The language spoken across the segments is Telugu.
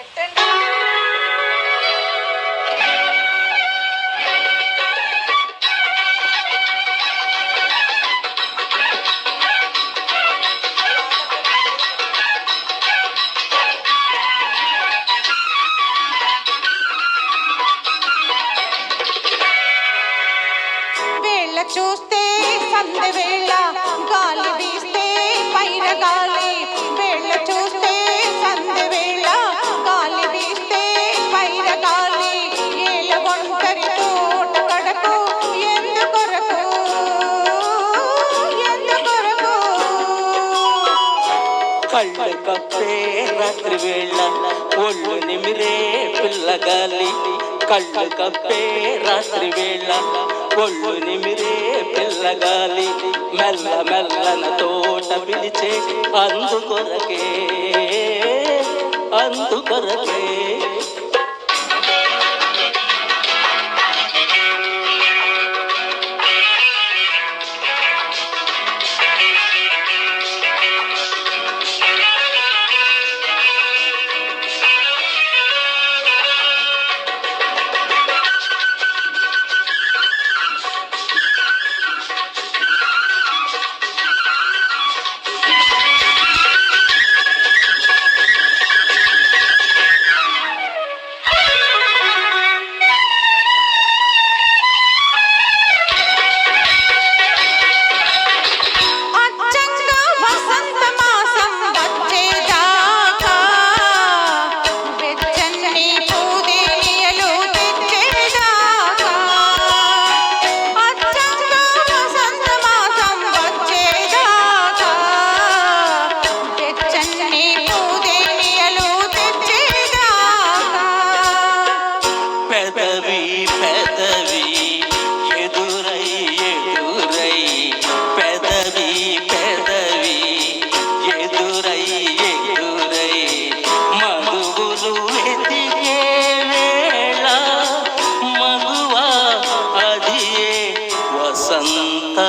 పెట్టండి చూస్తే సందవే కళ్ళు కప్పే రాత్రి వేళ ఒళ్ళు నిమిరే పిల్లగాలి. కళ్ళు కప్పే రాత్రి వేళ ఒళ్ళు నిమిరే పిల్లగాలి. మెల్ల మెల్లన తోట పిలిచే అందు కొరకే అందు కొరకే.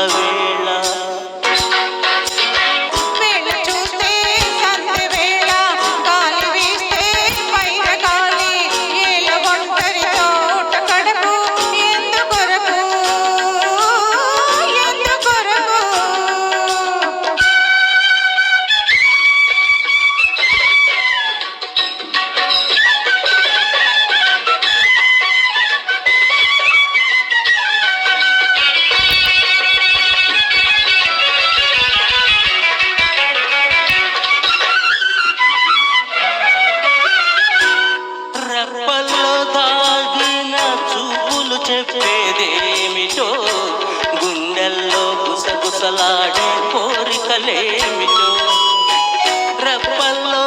love it. ఏమిటో రెప్పల్లో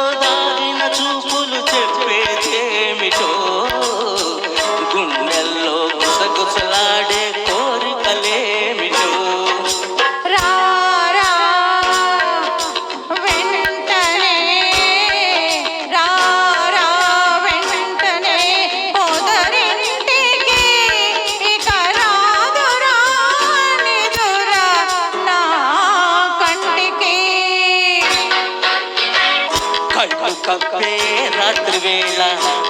కళ్ళు కప్పే రాత్రి వేళ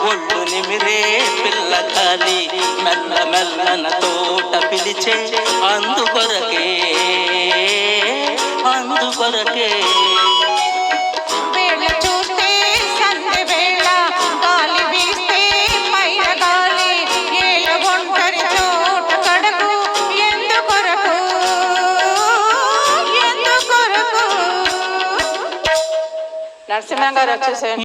ఒళ్ళు నిమిరే పిల్ల కాలి నల్ల మెల్లన తోట పిలిచే అందుకొరకే అందుకొరకే నరసింహ గారు వచ్చేసేయండి.